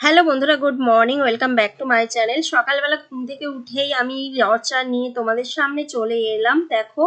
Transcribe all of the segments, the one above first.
Hello বন্ধুরা good morning welcome back to my channel সকালবেলা ঘুম থেকে উঠেই আমি চা নিয়ে তোমাদের সামনে চলে এলাম। দেখো,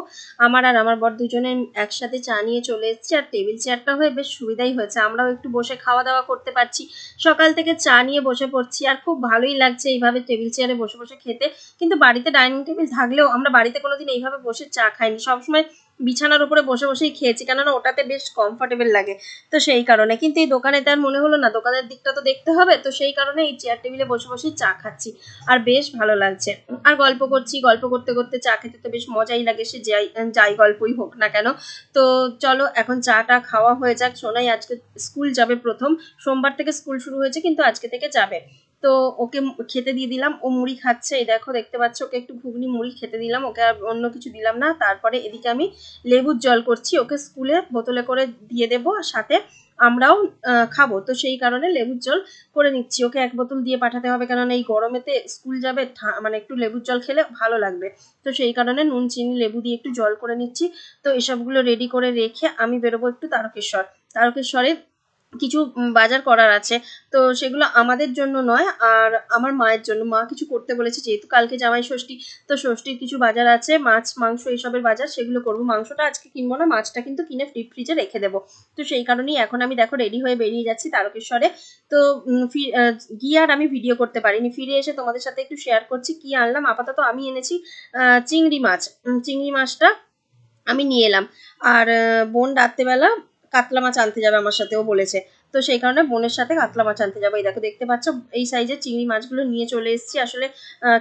আমার আর আমার বর দুজনে একসাথে চা নিয়ে চলে এসেছি আর টেবিল চেয়ারটা হয়ে বেশ সুবিধাই হয়েছে। আমরাও একটু বসে খাওয়া দাওয়া করতে পারছি। সকাল থেকে চা নিয়ে বসে পড়ছি আর খুব ভালোই লাগছে এইভাবে টেবিল চেয়ারে বসে বসে খেতে। কিন্তু বাড়িতে ডাইনিং টেবিল থাকলেও আমরা বাড়িতে কোনোদিন এইভাবে বসে চা খাইনি। সবসময় বিছানার উপরে বসে বসেই খেয়েছি, কেননা ওটাতে বেশ কমফোর্টেবল লাগে। তো সেই কারণে। কিন্তু এই দোকানে তার মনে হলো না, দোকানের দিকটা তো দেখতে হবে, তো সেই কারণে এই চেয়ার টেবিলে বসে বসেই চা খাচ্ছি। আর বেশ ভালো লাগছে। আর গল্প করছি, গল্প করতে করতে চা খেতে তো বেশ মজাই লাগে, সে যাই যাই গল্পই হোক না কেন। তো চলো, এখন চাটা খাওয়া হয়ে যাক। সোনাই আজকে স্কুল যাবে প্রথম, সোমবার থেকে স্কুল শুরু হয়েছে, কিন্তু আজকে থেকে যাবে। তো ওকে খেতে দিয়ে দিলাম। ও মুড়ি খাচ্ছে। এই দেখো, দেখতে পাচ্ছ, ওকে একটু ঘুগনি মুড়ি খেতে দিলাম। ওকে আর অন্য কিছু দিলাম না। তারপরে এদিকে আমি লেবুর জল করছি। ওকে স্কুলে বোতলে করে দিয়ে দেবো আর সাথে আমরাও খাব। তো সেই কারণে লেবুর জল করে নিচ্ছি। ওকে এক বোতল দিয়ে পাঠাতে হবে। কেননা এই গরমেতে স্কুল যাবে মানে একটু লেবুর জল খেলে ভালো লাগবে। তো সেই কারণে নুন, চিনি, লেবু দিয়ে একটু জল করে নিচ্ছি। তো এসবগুলো রেডি করে রেখে আমি বেরোবো একটু তারকেশ্বর। তারকেশ্বরে কিছু বাজার করার আছে। তো সেগুলো আমাদের জন্য নয়, আর আমার মায়ের জন্য। মা কিছু করতে বলেছে, যেহেতু কালকে জামাই ষষ্ঠী, তো ষষ্ঠীর কিছু বাজার আছে, মাছ, মাংস এইসবের বাজার, সেগুলো করব। মাংসটা আজকে কিনবো না, মাছটা কিন্তু কিনে ডিপ ফ্রিজে রেখে দেবো। তো সেই কারণেই এখন আমি দেখো রেডি হয়ে বেরিয়ে যাচ্ছি তারকেশ্বরে। তো গিয়ে আর আমি ভিডিও করতে পারিনি। ফিরে এসে তোমাদের সাথে একটু শেয়ার করছি, কি আনলাম। আপাতত আমি এনেছি চিংড়ি মাছ। চিংড়ি মাছটা আমি নিয়ে এলাম। আর বোন রাত্রেবেলা কাতলা মাছ আনতে যাবে আমার সাথেও বলেছে। তো সেই কারণে বোনের সাথে কাতলা মাছ আনতে যাব। এই দেখো, দেখতে পাচ্ছ, এই সাইজের চিংড়ি মাছগুলো নিয়ে চলে এসেছি। আসলে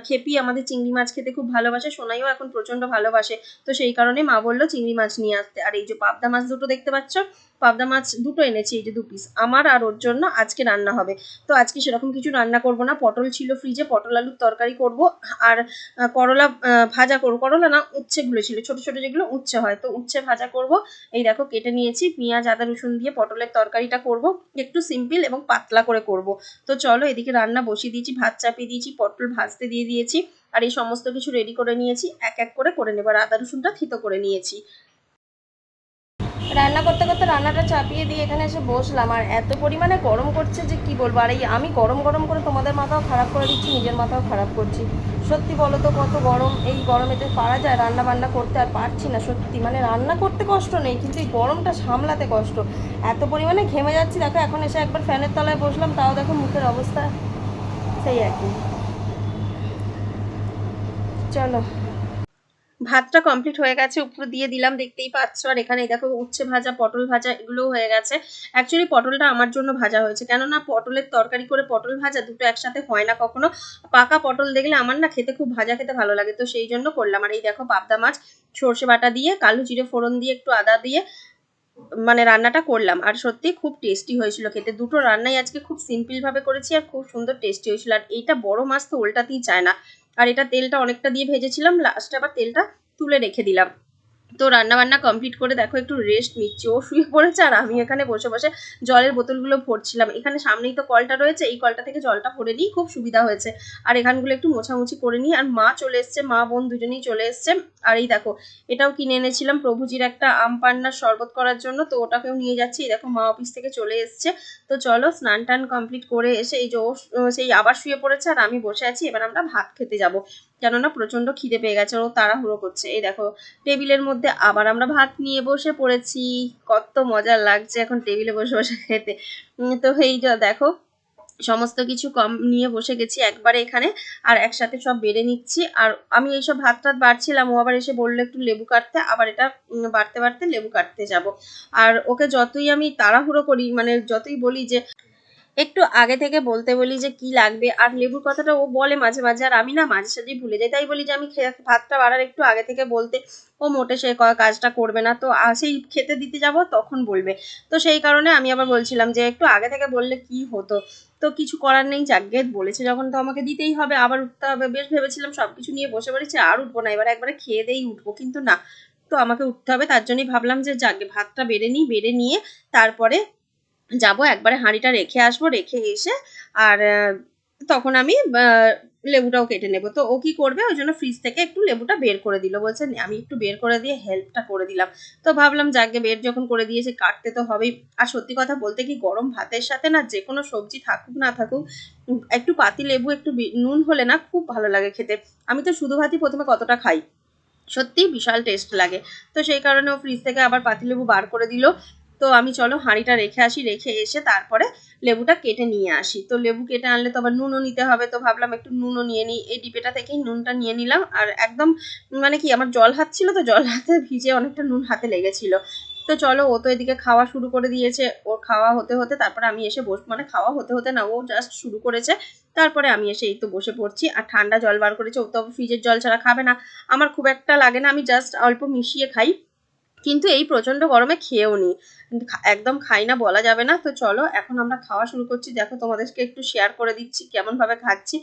খেপি আমাদের চিংড়ি মাছ খেতে খুব ভালোবাসে, সোনাইও এখন প্রচণ্ড ভালোবাসে। তো সেই কারণে মা বলল চিংড়ি মাছ নিয়ে আসতে। আর এই যে পাবদা মাছ দুটো দেখতে পাচ্ছ, পাবদা মাছ দুটো এনেছি, এই যে দু পিস আমার আর ওর জন্য আজকে রান্না হবে। তো আজকে সেরকম কিছু রান্না করব না। পটল ছিল ফ্রিজে পটল আলুর তরকারি করব। আর করলা ভাজা করব। করলা না উচ্ছেগুলো ছিল, ছোট ছোট যেগুলো উচ্ছে হয়। তো উচ্ছে ভাজা করব। এই দেখো, কেটে নিয়েছি। পেঁয়াজ, আদা, রসুন দিয়ে পটলের তরকারিটা করব। একটু সিম্পল এবং পাতলা করে করব। তো চলো এদিকে রান্না বসিয়ে দিয়েছি, ভাত চাপিয়ে দিয়েছি, পটল ভাজতে দিয়ে দিয়েছি, আর এই সমস্ত কিছু রেডি করে নিয়েছি। এক এক করে করে নেব, আর আদা রসুনটা থিতো করে নিয়েছি। রান্না করতে করতে রান্নাটা চাপিয়ে দিয়ে এখানে এসে বসলাম। আর এত পরিমাণে গরম করছে যে কি বলব? আর এই আমি গরম গরম করে তোমাদের মাথাও খারাপ করে দিচ্ছি, নিজের মাথাও খারাপ করছি। সত্যি বলো তো কত গরম, এই গরমেতে পারা যায় রান্না বান্না করতে আর পারছি না, সত্যি। মানে রান্না করতে কষ্ট নেই, কিন্তু এই গরমটা সামলাতে কষ্ট। এত পরিমাণে ঘেমে যাচ্ছি, দেখো, এখন এসে একবার ফ্যানের তলায় বসলাম, তাও দেখো মুখের অবস্থা সেই একই। চলো। ভাতটা কমপ্লিট হয়ে গেছে, উপর দিয়ে দিলাম, দেখতেই পাচ্ছ। আর এখানে দেখো উচ্ছে ভাজা, পটল ভাজা, এগুলোও হয়ে গেছে। অ্যাকচুয়ালি পটলটা আমার জন্য ভাজা হয়েছে, কেননা পটলের তরকারি করে পটল ভাজা দুটো একসাথে হয় না কখনো। পাকা পটল দেখলে আমার না খেতে খুব ভাজা খেতে ভালো লাগে, তো সেই জন্য করলাম। আর এই দেখো পাবদা মাছ, সর্ষে বাটা দিয়ে, কালো জিরে ফোড়ন দিয়ে, একটু আদা দিয়ে মানে রান্নাটা করলাম। আর সত্যি খুব টেস্টি হয়েছিল খেতে। দুটো রান্নাই আজকে খুব সিম্পল ভাবে করেছি আর খুব সুন্দর টেস্টি হয়েছিল। আর এইটা বড় মাছ তো উল্টাতেই চায় না। আর এটা তেলটা অনেকটা দিয়ে ভেজেছিলাম লাস্টে আবার তেলটা তুলে রেখে দিলাম। তো রান্না বান্না কমপ্লিট করে দেখো, একটু রেস্ট নিচ্ছি। ও শুয়ে পড়েছে আর আমি এখানে বসে বসে জলের বোতলগুলো ভরছিলাম। এখানে সামনেই তো কলটা রয়েছে, এই কলটা থেকে জলটা ভরে নিই, খুব সুবিধা হয়েছে। আর এখানগুলো একটু মোছামুছি করে নিই। আর মা চলে এসছে, মা বোন দুজনেই চলে এসছে। আর এই দেখো, এটাও কিনে এনেছিলাম প্রভুজির একটা আম পান্নার শরবত করার জন্য, তো ওটাকেও নিয়ে যাচ্ছি। এই দেখো, মা অফিস থেকে চলে এসছে। তো চলো, স্নান টান কমপ্লিট করে এসে এই যে ও, সেই আবার শুয়ে পড়েছে আর আমি বসে আছি। এবার আমরা ভাত খেতে যাব। কেননা প্রচণ্ড খিদে পেয়ে গেছে ও তাড়াহুড়ো করছে। এই দেখো, টেবিলের মধ্যে আবার আমরা ভাত নিয়ে বসে পড়েছি। কত মজা লাগছে এখন টেবিলে বসে বসে খেতে। তো এই দেখো, সমস্ত কিছু কম নিয়ে বসে গেছি একবারে এখানে, আর একসাথে সব বেড়ে নিচ্ছি। আর আমি এইসব ভাত টাত বাড়ছিলাম, ও আবার এসে বলল একটু লেবু কাটতে, আবার এটা বাড়তে বাড়তে লেবু কাটতে যাব। আর ওকে যতই আমি তাড়াহুড়ো করি মানে যতই বলি যে একটু আগে থেকে বলতে বলি যে কি লাগবে। আর লেবুর কথাটা ও বলে মাঝে মাঝে, আর আমি না মাঝে সাঝেই ভুলে যাই। তাই বলি যে আমি ভাতটা বাড়ার একটু আগে থেকে বলতে, ও মোটে সে কাজটা করবে না। তো সেই খেতে দিতে যাব, তখন বলবে। তো সেই কারণে আমি আবার বলছিলাম যে একটু আগে থেকে বললে কি হতো? তো কিছু করার নেই যাকে বলেছে যখন তো আমাকে দিতেই হবে, আবার উঠতে হবে। বেশ ভেবেছিলাম সব কিছু নিয়ে বসে পড়েছি, আর উঠবো না। এবার একবারে খেয়ে দেই উঠবো, কিন্তু না। তো আমাকে উঠতে হবে, তার জন্যই ভাবলাম যে যাকে ভাতটা বেড়ে নিই, বেড়ে নিয়ে তারপরে যাব, একবারে হাঁড়িটা রেখে আসব, রেখে এসে আর তখন আমি লেবুটাও কেটে নেব। তো ও কি করবে? ওই জন্য ফ্রিজ থেকে একটু লেবুটা বের করে দিল। বলছে, আমি একটু বের করে দিয়ে হেল্পটা করে দিলাম। তো ভাবলাম, যাকে বের যখন করে দিয়েছে, কাটতে তো হবেই। আর সত্যি কথা বলতে কি, গরম ভাতের সাথে না যে কোনো সবজি থাকুক, না থাকুক, একটু পাতি লেবু, একটু নুন হলে না খুব ভালো লাগে খেতে। আমি তো শুধু ভাতই প্রথমে কতটা খাই। সত্যি বিশাল টেস্ট লাগে। তো সেই কারণে ও ফ্রিজ থেকে আবার পাতিলেবু বার করে দিল। তো আমি চলো হাঁড়িটা রেখে আসি, রেখে এসে তারপরে লেবুটা কেটে নিয়ে আসি। তো লেবু কেটে আনলে তো আবার নুনও নিতে হবে, তো ভাবলাম একটু নুনও নিয়ে নিই। এই ডিপেটা থেকেই নুনটা নিয়ে নিলাম আর একদম মানে কি আমার জল হাত ছিল তো জল হাতে ভিজে অনেকটা নুন হাতে লেগেছিল। তো চলো ও তো এদিকে খাওয়া শুরু করে দিয়েছে। ওর খাওয়া হতে হতে তারপরে আমি এসে বস মানে খাওয়া হতে হতে না, ও জাস্ট শুরু করেছে। তারপরে আমি এসে এই তো বসে পড়ছি আর ঠান্ডা জল বার করেছে। ও তো ফ্রিজের জল ছাড়া খাবে না। আমার খুব একটা লাগে না, আমি জাস্ট অল্প মিশিয়ে খাই। কিন্তু এই প্রচণ্ড গরমে খেয়েও নি। একদম খাই না, বলা যাবে না। তো চলো, এখন আমরা খাওয়া শুরু করছি। দেখো, তোমাদেরকে একটু শেয়ার করে দিচ্ছি, কেমনভাবে খাচ্ছি।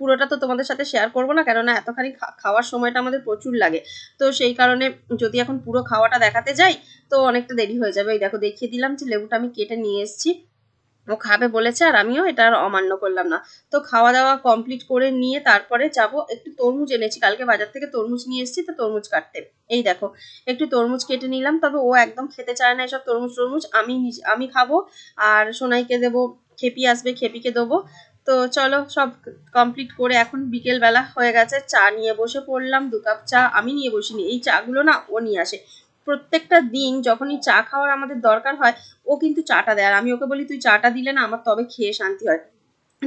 পুরোটা তো তোমাদের সাথে শেয়ার করব না, কেননা এতখানি খাওয়ার সময়টা আমাদের প্রচুর লাগে। তো সেই কারণে যদি এখন পুরো খাওয়াটা দেখাতে যাই, তো অনেকটা দেরি হয়ে যাবে। এই দেখো, দেখিয়ে দিলাম যে লেবুটা আমি কেটে নিয়ে এসেছি। ও খাবে বলেছে আর আমিও এটা আর অমান্য করলাম না। তো খাওয়া দাওয়া কমপ্লিট করে নিয়ে তারপরে যাব, একটু তরমুজ এনেছি। কালকে বাজার থেকে তরমুজ নিয়ে এসেছি তো তরমুজ কাটতে। এই দেখো, একটু তরমুজ কেটে নিলাম, তবে ও একদম খেতে চায় না এসব তরমুজ তরমুজ আমি আমি খাব আর সোনাইকে দেবো, খেপি আসবে, খেপিকে দেবো। তো চলো সব কমপ্লিট করে এখন বিকেল বেলা হয়ে গেছে, চা নিয়ে বসে পড়লাম, দু কাপ চা। আমি নিয়ে বসিনি, এই চাগুলো না ও নিয়ে আসে। প্রত্যেকটা দিন যখনই চা খাওয়ার আমাদের দরকার হয়, ও কিন্তু চাটা দেয়। আর আমি ওকে বলি, তুই চাটা দিলে না আমার তবে খেয়ে শান্তি হয়।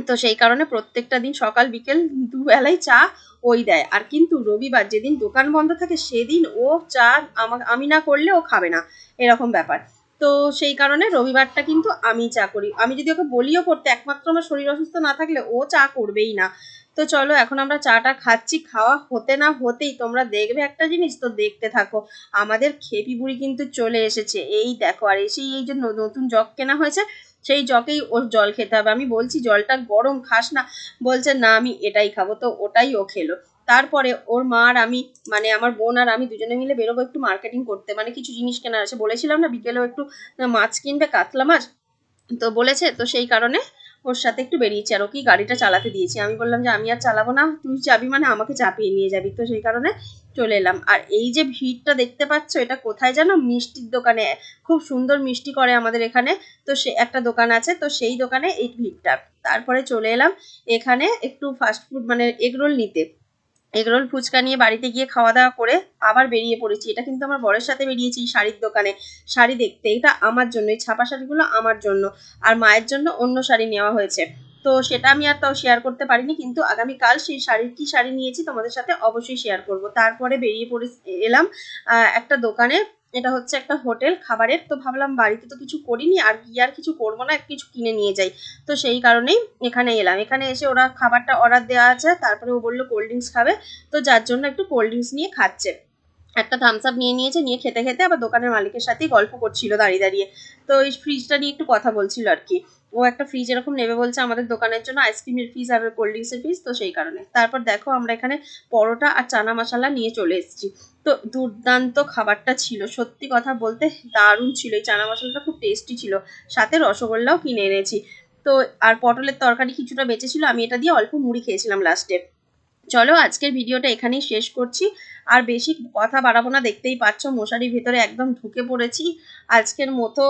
তো সেই কারণে প্রত্যেকটা দিন সকাল, বিকেল দুবেলাই চা ওই দেয়। আর কিন্তু রবিবার যেদিন দোকান বন্ধ থাকে, সেদিন ও চা আমা- আমি না করলে ও খাবে না। এরকম ব্যাপার। তো সেই কারণে রবিবারটা কিন্তু আমি চা করি। আমি যদি ওকে বলিও করতে, একমাত্র আমার শরীর অসুস্থ না থাকলে ও চা করবেই না। তো চলো এখন আমরা চাটা খাচ্ছি, খাওয়া হতে না হতেই তোমরা দেখবে একটা জিনিস, তো দেখতে থাকো। আমাদের খেপি বুড়ি কিন্তু চলে এসেছে। এই দেখো, আর এসেই এই যে নতুন জগ কেনা হয়েছে, সেই জকেই ওর জল খেতে হবে। আমি বলছি, জলটা গরম খাস না। বলছে, না, আমি এটাই খাব। তো ওটাই ও খেলো। তারপরে ওর মা আর আমি মানে আমার বোন আর আমি দুজনে মিলে বেরোবো একটু মার্কেটিং করতে। মানে কিছু জিনিস কেনার আছে। বলেছিলাম না, বিকেলেও একটু মাছ কিনবে, কাতলা মাছ। তো বলেছে, তো সেই কারণে ওর সাথে একটু বেরিয়েছি আর ওকেই গাড়িটা চালাতে দিয়েছি। আমি বললাম যে, আমি আর চালাবো না, তুই যাবি মানে আমাকে চাপিয়ে নিয়ে যাবি। তো সেই কারণে চলে এলাম। আর এই যে ভিড়টা দেখতে পাচ্ছ, এটা কোথায় যেন? মিষ্টির দোকানে। খুব সুন্দর মিষ্টি করে আমাদের এখানে। তো সে, একটা দোকান আছে, তো সেই দোকানে এই ভিড়টা। তারপরে চলে এলাম এখানে একটু ফাস্টফুড মানে এগরোল নিতে। এগরোল ফুচকা নিয়ে বাড়িতে গিয়ে খাওয়া দাওয়া করে আবার বেরিয়ে পড়েছি। এটা কিন্তু আমার বরের সাথে বেরিয়েছি শাড়ির দোকানে। শাড়ি দেখতে, এটা আমার জন্য, এই ছাপা শাড়িগুলো আমার জন্য আর মায়ের জন্য অন্য শাড়ি নেওয়া হয়েছে। তো সেটা আমি আর তাও শেয়ার করতে পারিনি, কিন্তু আগামীকাল সেই শাড়ির কি শাড়ি নিয়েছি তোমাদের সাথে অবশ্যই শেয়ার করব। তারপরে বেরিয়ে পড়ে এলাম একটা দোকানে এটা হচ্ছে একটা হোটেল, খাবারের। তো ভাবলাম বাড়িতে তো কিছু করিনি, আর কি আর কিছু করব না, কিছু কিনে নিয়ে যাই। তো সেই কারণেই এখানে এলাম। এখানে এসে ওরা খাবারটা অর্ডার দেওয়া আছে, তারপরে ও বলল কোল্ড ড্রিঙ্কস খাবে। তো যার জন্য একটু কোল্ড ড্রিঙ্কস নিয়ে খাচ্ছে। একটা থামস আপ নিয়ে নিয়েছে, নিয়ে খেতে খেতে আবার দোকানের মালিকের সাথেই গল্প করছিল দাঁড়িয়ে দাঁড়িয়ে। তো এই ফ্রিজটা নিয়ে একটু কথা বলছিল আর কি। ও একটা ফ্রিজ এরকম নেবে বলছে আমাদের দোকানের জন্য আইসক্রিমের ফিস আর কোল্ড ড্রিঙ্কসের ফিস তো সেই কারণে। তারপর দেখো আমরা এখানে পরোটা আর চানা মশলা নিয়ে চলে এসেছি। তো দুর্দান্ত খাবারটা ছিল, সত্যি কথা বলতে দারুণ ছিল। এই চানা মশলাটা খুব টেস্টি ছিল। সাথে রসগোল্লাও কিনে এনেছি। তো আর পটলের তরকারি কিছুটা বেঁচে ছিল, আমি এটা দিয়ে অল্প মুড়ি খেয়েছিলাম লাস্টে চলো আজকের ভিডিওটা এখানেই শেষ করছি। আর বেশি কথা বাড়াবো না, দেখতেই পাচ্ছ মশারির ভেতরে একদম ঢুকে পড়েছি। আজকের মতো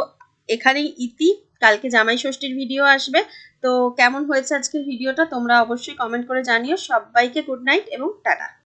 এখানেই ইতি। কালকে জামাই ষষ্ঠীর ভিডিও আসবে। তো কেমন হয়েছে আজকের ভিডিওটা তোমরা অবশ্যই কমেন্ট করে জানিও। সবাইকে গুড নাইট এবং টাটা।